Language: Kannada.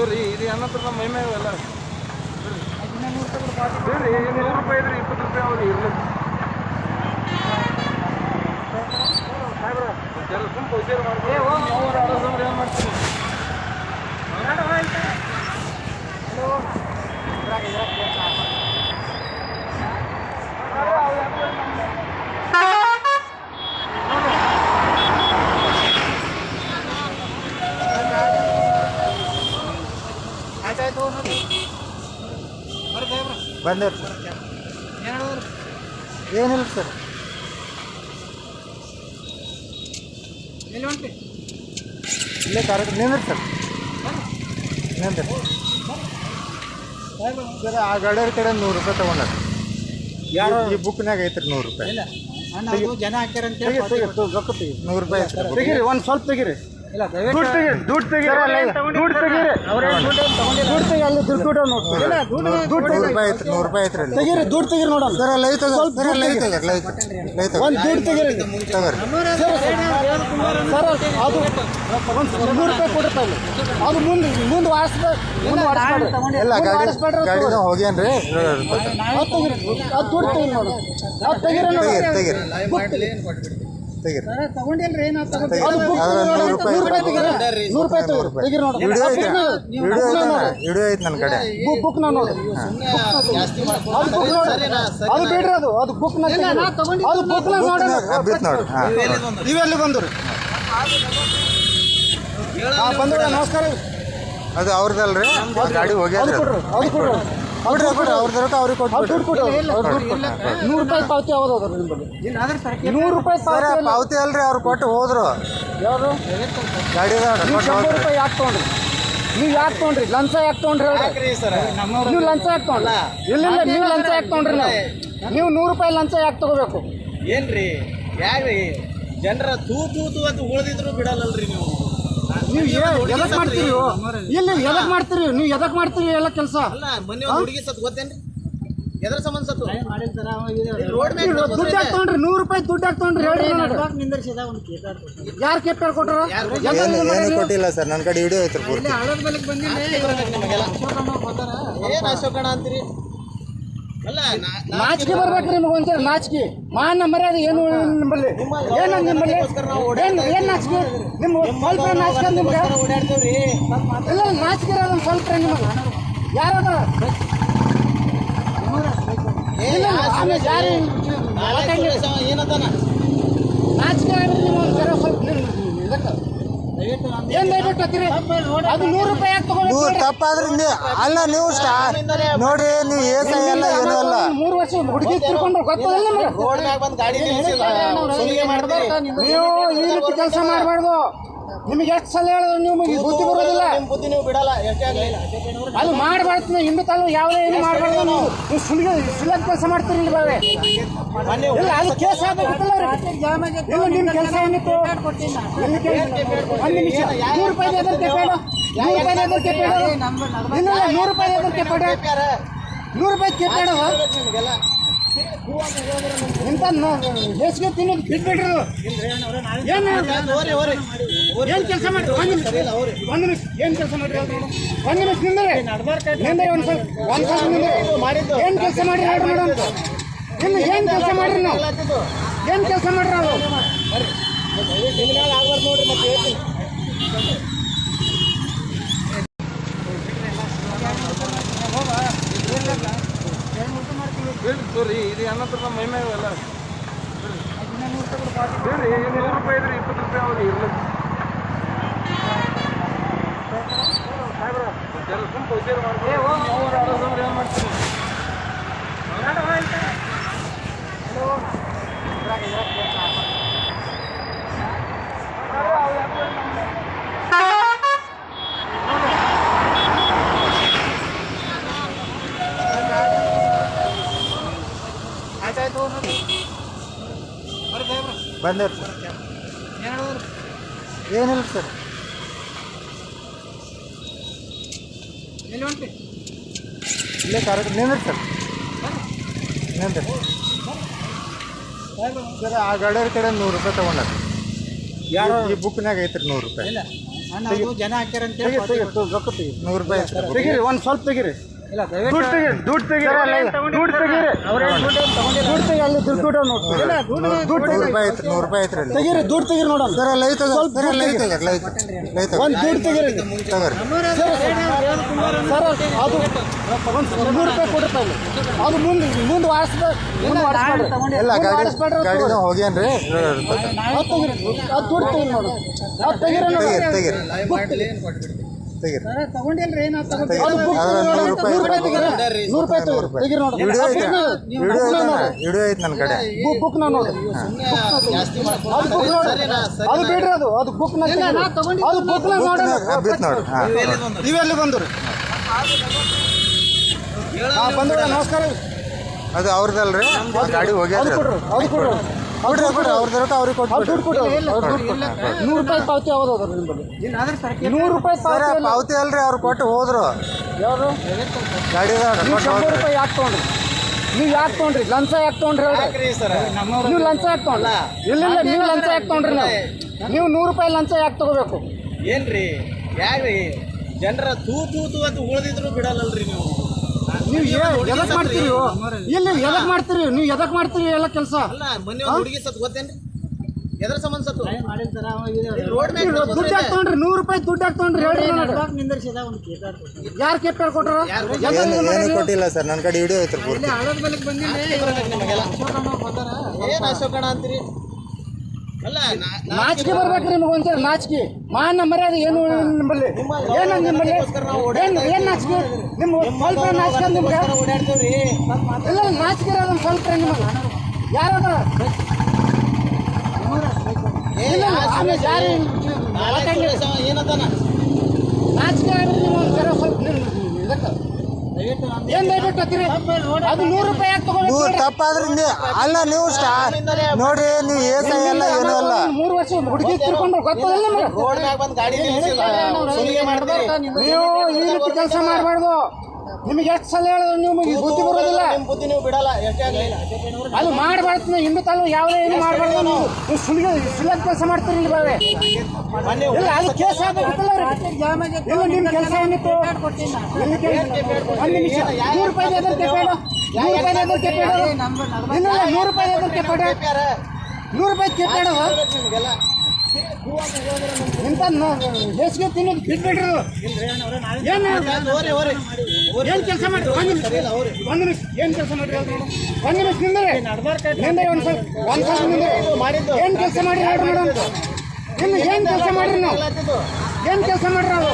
ತೋರಿ ಇದು ಅನ್ನತ್ರ ನಮ್ಮ ಮೈಮೆ ಎಲ್ಲ. ಬೇಡ್ರಿ ನೂರು ರೂಪಾಯಿ ಇದ್ರಿ, ಇಪ್ಪತ್ತು ರೂಪಾಯಿ ಅವ್ರಿ, ಇರ್ಲಿ. ಸುಮ್ಮ ವಿಚಾರ ಮಾಡ್ತೀವಿ ಏನು ಮಾಡ್ತೀವಿ ಬಂದೇವ್ರಿ. ಸರ್? ಏನಿಲ್ಲ ಸರ್ ಇಲ್ಲೇ ಕಾರ್ಯಕ್ರಮ ನಿಂದ್ರಿ ಸರ್. ನಿಂದ್ರಿ. ಸರ್ ಆ ಗಾಡಿಯವ್ರ ಕಡೆ ನೂರು ರೂಪಾಯಿ ತೊಗೊಂಡ್ರಿ. ಯಾರು? ಈ ಬುಕ್ನಾಗ ಐತ್ರಿ ನೂರು ರೂಪಾಯಿ. ಜನ ತೆಗಿ. ನೂರು ರೂಪಾಯಿ. ತೆಗೀರಿ ಒಂದು ಸ್ವಲ್ಪ ತೆಗೀರಿ. ತೆಗೀರಿ ದುಡ್ಡು ತೆಗೀರಿ ತೆಗೀರಿ ತೆಗೀರಿ. ಒಂದು ದುಡ್ಡು ತೆಗೀರಿ. ತಗೋರಿ ಸರ್ ಅದು ಒಂದು ನೂರು ರೂಪಾಯಿ ಕೊಡ್ತಾವೆ ಅದು ಮುಂದೆ ಮುಂದೆ ವಾಡಿಸ್ಬೇಕು ಮುಂದೆ ವಾಡಿಸ್ಬೇಡ್ರಿ ಎಲ್ಲ ಗಾಡಿ ವಾಡಿಸ್ಬೇಡ್ರಿ ಗಾಡಿನ ಹೋಗ್ಯಾನ್ರಿ. ಅದು ತೆಗೀರಿ ಅದು ದುಡ್ಡು ತೆಗೀರಿ ನೋಡು. ಅದು ತೆಗೀರಿ ನೋಡಿ. ತೆಗೀರಿ. ತೆಗೀರಿ. ವಿಡಿಯೋ ಐತೆ. ನನ್ನ ಕಡೆ. ಬುಕ್ ನಾ ನೋಡಿ ಅದು ಬುಕ್ ನೋಡಿ ಅದು ಬಿಡ್ರಿ ಅದು. ಅದು ಬುಕ್ನ ಅದು ಬುಕ್ನ ನೋಡಿ ಬಿತ್ತು ನೋಡ್ರಿ ಹಾಂ. ಇವೆಲ್ಲಿ ಬಂದ್ರು? ಹಾಂ ನಮಸ್ಕಾರ. ಅದು ಅವ್ರದಲ್ರಿ. ಗಾಡಿ ಹೋಗ್ಯಾರ ಅದು ಕೊಡ್ರಿ ಅದು ಕೊಡ್ರಿ. ನೂರು ರೂಪಾಯಿ ಪಾವತಿ ಯಾವ್ದು ಅದ ನಿಮ್ಮಲ್ಲಿ ನೂರು ರೂಪಾಯಿ ಪಾವತಿ ಅಲ್ರಿ ಅವ್ರು ಕೊಟ್ಟು ಹೋದ್ರು. ಯಾರು ಗಾಡಿ ಶಂಬರ್ ರೂಪಾಯಿ ಯಾಕೆ ತೊಗೊಂಡ್ರಿ? ನೀವು ಯಾಕೆ ತೊಗೊಂಡ್ರಿ? ಲಂಚ ಯಾಕೆ ತೊಗೊಂಡ್ರಿ? ನೀವು ಲಂಚ ಯಾಕೆ ತೊಗೊಂಡ್ರಿ? ಇಲ್ಲ ನೀವು ಲಂಚ ಯಾಕೆ ತೊಗೊಂಡ್ರಿ ನೀವು? ನೀವು ನೂರು ರೂಪಾಯಿ ಲಂಚ ಯಾಕೆ ತಗೋಬೇಕು? ಏನ್ರಿ ಯಾಕ್ರಿ ಜನರ ತೂ ತೂ ತೂ ಅಂತ ಉಳಿದಿದ್ರು ಬಿಡಲ್ಲಲ್ರಿ ನೀವು. ನೀವು ಎದಕ್ ಮಾಡ್ತೀರಿ? ಇಲ್ಲಿ ಎದಕ್ ಮಾಡ್ತೀರಿ? ನೀವು ಎದಕ್ ಮಾಡ್ತೀರಿ ಎಲ್ಲ ಕೆಲಸ? ಅಲ್ಲ ಮೊನ್ನೆ ಒಂದು ಹುಡುಗಿ ಸತ್ ಗೊತ್ತೇನ್ರಿ? ಎದ್ರ ಸಂಬಂಧ ಸತ್ತು? ರೋಡ್ ದುಡ್ಡು ನೂರು ರೂಪಾಯಿ ದುಡ್ಡು ಯಾಕೆ ತೊಗೊಂಡ್ರಿ? ಹೇಳ್ರಿ ಯಾರು ಕೆಪ್ಪಾರ್ ಕೊಟ್ರ ಏನು ಏನು ಕೊಟ್ಟಿಲ್ಲ ಸರ್ ನನ್ನ ಕಡೆ ವಿಡಿಯೋ ಐತ್ರಿ ಪೂರ್ತಿ. ಏನ್ ಅಶೋಕಣ ಅಂತೀರಿ ಅಲ್ಲ ನಾ- ನಾ- ನಾಚಿಕೆ ಬರ್ಬೇಕ್ರಿ ನಿಮಗೆ ಒಂದ್ಸಲ ನಾಚಿಕೆ. ಮಾನ ಮರ್ಯಾದೆ ಏನು ನಿಮ್ಮಲ್ಲಿ? ಏನು ನಿಮ್ಮಲ್ಲಿ? ಏನು ಏನು ನಾಚಿಕೆ? ನಿಮ್ಮ ಸ್ವಲ್ಪ ನಾಚಿಕೆ ನಿಮ್ಗೆ? ಇಲ್ಲ ನಾಚಿಕೆ ಇರೋದು ಸ್ವಲ್ಪ ನಿಮ್ಮಲ್ಲ. ಯಾರದ? ಇಲ್ಲ ಆಮೇಲೆ ಯಾರು ಏನಂತಾನ? ನಾಚಿಕೆ ಆದ್ರೆ ನಿಮ್ಮ ಒಂದ್ಸಲ ಸ್ವಲ್ಪ ಇದಕ್ಕೆ ಏನ್ ದಯವಿಟ್ಟು ಹತ್ತಿರಿ ಅದು ನೂರು ರೂಪಾಯಿ ಯಾಕೆ ನೀವು ತಗೊಂಡು ತಪ್ಪಾದ್ರೆ ನೀವು ಅಲ್ಲ ನೀವು ಸ್ಟಾ ನೋಡಿ ನೀವು ಏಸ ಎಲ್ಲ ಏನೂ ಅಲ್ಲ ಮೂರು ವರ್ಷ ಹುಡುಗಿ ತಿರ್ಕೊಂಡು ಗೊತ್ತಲ್ಲ ನಿಮ್ಗೆ? ರೋಡ್ ಮ್ಯಾಗ ಬಂದ್ ಗಾಡಿ ನಿಲ್ಸಿಲ್ಲ ಸುಲಿಗೆ ಮಾಡ್ತೀರಿ. ನೀವು ಈ ರೀತಿ ಕೆಲಸ ಮಾಡಬಾರ್ದು. ನಿಮಗೆ ಎಷ್ಟು ಸಲ ಹೇಳಿದ್ರು ನಿಮಗೆ ಬುದ್ಧಿ ಬರೋದಿಲ್ಲ? ನಿಮ್ಮ ಬುದ್ಧಿ ನೀವು ಬಿಡಲ್ಲ ಎಷ್ಟೇ ಆಗ್ಲಿ ಅದು ಮಾಡಬಾರ್ದು ನೀವು ಹಿಂದೆ ತಾನು ಯಾವುದೇ ಏನು ಮಾಡಬಾರ್ದು ನೀವು? ನೀವು? ಸುಲಿಗೆ ಕೆಲಸ ಮಾಡ್ತೀರಿ ಇಲ್ಲಿ ಬಾವೆ. ಇಲ್ಲ ಆಗ್ಬೇಕಿಲ್ಲ ಇಲ್ಲ ನಿಮ್ಮ ಕೆಲಸ ಏನಿತ್ತು? ಒಂದು ನಿಮಿಷ ನೂರು ರೂಪಾಯಿ ಎದಕ್ಕೆ ಬೇಡ. ನೂರು ರೂಪಾಯಿ ಎದಕ್ಕೆ ಬೇಡ. ಇಲ್ಲ ಇಲ್ಲ ನೂರು ರೂಪಾಯಿ ಬೇಡ. ನೂರು ರೂಪಾಯಿ ಕೇಳ್ಬೇಡ ಇಂಥ ಬೇಸಿಗೆ ತಿನ್ನೋದು ಬಿಟ್ಬಿಡ್ರಿ. ಏನು ಏನ್ ಕೆಲಸ ಮಾಡಿ? ಒಂದು ನಿಮಿಷ. ಒಂದ್ ನಿಮಿಷ. ಏನ್ ಕೆಲಸ ಮಾಡ್ರಿ ಒಂದು ನಿಮಿಷ ನಿಂದ್ರೆ. ನಿಂದ್ರಿ ಒಂದ್ ಸ್ವಲ್ಪ. ಒಂದ್ ಸ್ವಲ್ಪ ನಿಂದ್ರಿ. ಏನ್ ಕೆಲಸ ಮಾಡಿ ಹೇಳಿ ಮೇಡಮ್? ಇನ್ನು ಏನ್ ಕೆಲಸ ಮಾಡ್ರಿ ನಾವು? ಏನ್ ಕೆಲಸ ಮಾಡ್ರಿ ನಾವು? ನೋಡ್ರಿ ಮತ್ತೆ ಹೇಳ್ತೀನಿ ಬೇಡ್ರಿ ತೋರಿ ಇದು ಅನ್ನತ್ರ ನಮ್ಮ ರೂಪಾಯಿ ಎಲ್ಲ ಬೇಡ್ರಿ ನೂರು ರೂಪಾಯಿ ಇದ್ರಿ ಇಪ್ಪತ್ತು ರೂಪಾಯಿ ಅವ್ರು ಇರ್ಲಿ. ಸುಮ್ಮ ವಿಚಾರ ಮಾಡ್ತೀವಿ ಏನು ಮಾಡ್ತೀವಿ ಬಂದೇವ್ರಿ ಸರ್. ಏನಿಲ್ಲ ಸರ್? ಇಲ್ಲೇ ಕಾರ್ಯಕ್ರಮ ನಿಂದ್ರಿ ಸರ್? ನಿಂದ್ರಿ ಸರ್. ಆ ಗಾಡಿಯವ್ರ ಕಡೆ ನೂರು ರೂಪಾಯಿ ತೊಗೊಂಡ್ರಿ. ಯಾರು? ಈ ಬುಕ್ನಾಗ ಐತ್ರಿ ನೂರು ರೂಪಾಯಿ. ಜನ ಹಾಕ್ಯಾರ ಅಂತ ನೂರು ರೂಪಾಯಿ. ತೆಗೀರಿ ಒಂದು ಸ್ವಲ್ಪ ತೆಗೀರಿ. ದುಡ್ಡು ತೆಗೀರಿ ದುಡ್ಡು ತೆಗೀರಿ ದುಡ್ಡು ತೆಗೀರಿ ದುಡ್ಡು ತೆಗಿ ಅಲ್ಲಿ ದುಡ್ಡು ದುಡ್ಡು ತೆಗೀರಿ ರೂಪಾಯಿ ಐತ್ರಿ ನೂರು ರೂಪಾಯಿ ಐತ್ರಿ ಅಲ್ಲಿ. ತೆಗೀರಿ ದುಡ್ಡು ತೆಗೀರಿ ನೋಡೋಣ. ಸರ್ ಸರ್ ಲೈ ಒಂದು ದುಡ್ಡು ತೆಗೀರಿ ತಗೋರಿ ಸರ್ ಅದು ಒಂದು ನೂರು ರೂಪಾಯಿ ಕೊಡ್ತಾ ಅದು ಮುಂದೆ ಮುಂದೆ ವಾಡಿಸ್ಬೇಕು ವಾಡಿಸ್ಬೇಡ್ರಿ ಗಾಡಿ ಹೋಗ್ಯಾನ್ರಿ. ಅದು ತೆಗೀರಿ ಅದು ದುಡ್ಡು ತೆಗೀರಿ ನೋಡು. ಅದು ತೆಗೀರಿ ನೋಡಿ. ತೆಗೀರಿ. ತೆಗೀರಿ ತೆಗೀರಿ. ನೂರು ರೂಪಾಯಿ ತೆಗೀರಿ. ನೋಡಿ. ವಿಡಿಯೋ ಐತೆ. ವಿಡಿಯೋ ಐತೆ ನನ್ನ ಕಡೆ. ಬುಕ್ ನಾ ನೋಡಿ. ಅದು ಬುಕ್ ನೋಡಿ. ಅದು ಬಿಡ್ರಿ ಅದು. ಅದು ಬುಕ್ನ ಅದು ಬುಕ್ನ ನೋಡಿ ಬಿತ್ತು ನೋಡಿ. ಹಾಂ. ನೀವೆಲ್ಲಿ ಬಂದ್ರಿ? ಹಾ ಬಂದ್ರೆ ನಮಸ್ಕಾರ. ಅದು ಅವ್ರದಲ್ರಿ. ಗಾಡಿ ಹೋಗ್ಯಾರ ಅದು. ಕೊಡ್ರಿ ಅದು ಕೊಡ್ರಿ. ಕೊಡ್ರಿ ಕೊಡ್ರಿ ಅವ್ರದ್ದು ಅವ್ರಿಗೆ ಕೊಟ್ಟು ನೂರು ರೂಪಾಯಿ ಪಾವತಿ ಯಾವ್ದು ಅದ ನಿಮ್ಮಲ್ಲಿ ನೂರು ರೂಪಾಯಿ ಸರ್ ಪಾವತಿ. ಅಲ್ರಿ ಅವ್ರು ಕೊಟ್ಟು ಹೋದ್ರು ಯಾರು ಗಾಡಿ ಶಂಬರ್ ರೂಪಾಯಿ ಯಾಕೆ ತೊಗೊಂಡ್ರಿ? ನೀವು ಯಾಕೆ ತಗೊಂಡ್ರಿ? ಲಂಚ ಯಾಕೆ ತಗೊಂಡ್ರಿ ನೀವು ಲಂಚ ಯಾಕೆ ತೊಗೊಂಡ್ರಿ? ಇಲ್ಲ ಇಲ್ಲ ನೀವು ಲಂಚ ಯಾಕೆ ತೊಗೊಂಡ್ರಿ ನೀವು? ನೀವು ನೂರು ರೂಪಾಯಿ ಲಂಚ ಯಾಕೆ ತಗೋಬೇಕು? ಏನ್ರಿ? ಯಾಕ್ರಿ ಜನರ ತೂ ತೂ ತೂ ಅಂತ ಉಳಿದಿದ್ರು ಬಿಡಲ್ಲಲ್ರಿ ನೀವು. ನೀವು ಎದಕ್ ಮಾಡ್ತೀರಿ? ಇಲ್ಲ ಎದಕ್ ಮಾಡ್ತೀರಿ? ನೀವು ಎದಕ್ ಮಾಡ್ತೀರಿ ಎಲ್ಲ ಕೆಲಸ? ಅಲ್ಲ ಮೊನ್ನೆ ಒಂದು ಹುಡುಗಿ ಸತ್ ಗೊತ್ತೇನ್ರಿ? ಎದ್ರ ಸಂಬಂಧ ಸತ್ತು? ರೋಡ್ ಮ್ಯಾಗ ದುಡ್ಡು ನೂರು ರೂಪಾಯಿ ದುಡ್ಡು ಯಾಕೆ ತೊಗೊಂಡ್ರಿ? ಹೇಳ್ರಿ ಯಾರು ಕೆಟ್ಟ ಕೊಟ್ರ? ಏನು ಏನು ಕೊಟ್ಟಿಲ್ಲ ಸರ್ ನನ್ನ ಕಡೆ ವಿಡಿಯೋ ಐತ್ರಿ ಪೂರ್ತಿ. ಏನ್ ಅಶೋಕಣ ಅಂತೀರಿ? ನಾಚಿಕೆ ಬರ್ಬೇಕ್ರಿ ನಿಮಗೆ ಒಂದ್ಸರಿ ನಾಚಿಕೆ. ಮಾನ ಮರ್ಯಾದೆ ಏನು ನಿಮ್ಮಲ್ಲಿ? ಏನು ನಿಮ್ಮಲ್ಲಿ? ಏನು ಏನು ನಾಚಿಕೆ? ನಿಮ್ಮ ಸ್ವಲ್ಪ ನಾಚಿಕೆ ನಿಮ್ಗೆ? ಇಲ್ಲ ನಾಚಿಕೆ ಇರೋದು ಸ್ವಲ್ಪ ನಿಮ್ಮಲ್ಲ. ಯಾರದ ಇಲ್ಲ ಆಮೇಲೆ ಯಾರು ನಾಚಿಕೆ ಆದ್ರೆ ನೀವು ಒಂದು ಜರ ಸ್ವಲ್ಪ ನಿಮ್ಗೆ ಇದಕ್ಕೆ. ಏನ್ ದಯವಿಟ್ಟು ಹತ್ತಿರಿ ಅದು ನೂರು ರೂಪಾಯಿ ಯಾಕೆ ನೀವು ಅಲ್ಲ ನೀವು ಸ್ಟಾ ನೋಡ್ರಿ ನೀವು ಏಸ ಎಲ್ಲ ಏನೂ ಅಲ್ಲ. ಮೂರು ವರ್ಷ ಹುಡುಗಿ ತಿರ್ಕೊಂಡ್ರು ಗೊತ್ತಲ್ಲ ನಿಮ್ಗೆ? ರೋಡ್ ಮ್ಯಾಗ ಬಂದ್ ಗಾಡಿ ನಿಲ್ಸಿಲ್ಲ. ಸುಲಿಗೆ ಮಾಡ್ತೀರಿ. ನೀವು ಈ ರೀತಿ ಕೆಲಸ ಮಾಡಬಾರ್ದು. ನಿಮಗೆ ಎಷ್ಟು ಸಲ ಹೇಳಿದ್ರು ನಿಮಗೆ ಬುದ್ಧಿ ಬರೋದಿಲ್ಲ ನಿಮ್ಮ ಬುದ್ಧಿ ನೀವು ಬಿಡಲ್ಲ ಎಷ್ಟೇ ಅದು ಮಾಡಬಾರ್ದು ಹಿಂದೂ ತಾನು ಯಾವುದೇ ಏನು ಮಾಡಬಾರ್ದು. ನೀವು ನೀವು ಸುಲಿಗೆ ಸುಲಭ ಕೆಲಸ ಮಾಡ್ತೀರಿ ಇಲ್ಲಿ ಬಾವೆ. ಇಲ್ಲ ಅದು ಕೇಸ್ ಆಗಬೇಕಲ್ಲ ಇಲ್ಲ ನಿಮ್ಮ ಕೆಲಸ ಏನಿತ್ತು? ಒಂದು ನಿಮಿಷ. ನೂರು ರೂಪಾಯಿ ಅದರ ನೂರು ರೂಪಾಯಿ ಅದರ ಇಲ್ಲ ಇಲ್ಲ ನೂರು ರೂಪಾಯಿ ಎದಕ್ಕೆ ಇಂತ ನೂರು ರೂಪಾಯಿ ಕೆಟ್ಟಾಡ ಇಂಥ ಬೇಸಿಗೆ ತಿನ್ನೋದು ಬಿಟ್ಬಿಟ್ರು. ಏನು ಏನ್ ಕೆಲಸ ಮಾಡಿ ಒಂದ್ ನಿಮಿಷ. ಒಂದು ನಿಮಿಷ. ಏನ್ ಕೆಲಸ ಮಾಡ್ರಿ ಹೇಳ್ರಿ. ಒಂದು ನಿಮಿಷ ನಿಂದ್ರೆ. ನಿಂದ್ರೆ ಒಂದ್ ಸ್ವಲ್ಪ. ಒಂದ್ ಸ್ವಲ್ಪ ನಿಂದ್ರೆ. ಏನ್ ಕೆಲಸ ಮಾಡಿ ಹೇಳ್ರಿ ಮೇಡಮ್? ಇನ್ನು ಏನ್ ಕೆಲಸ ಮಾಡ್ರಿ ನಾವು? ಏನ್ ಕೆಲಸ ಮಾಡ್ರಿ ನಾವು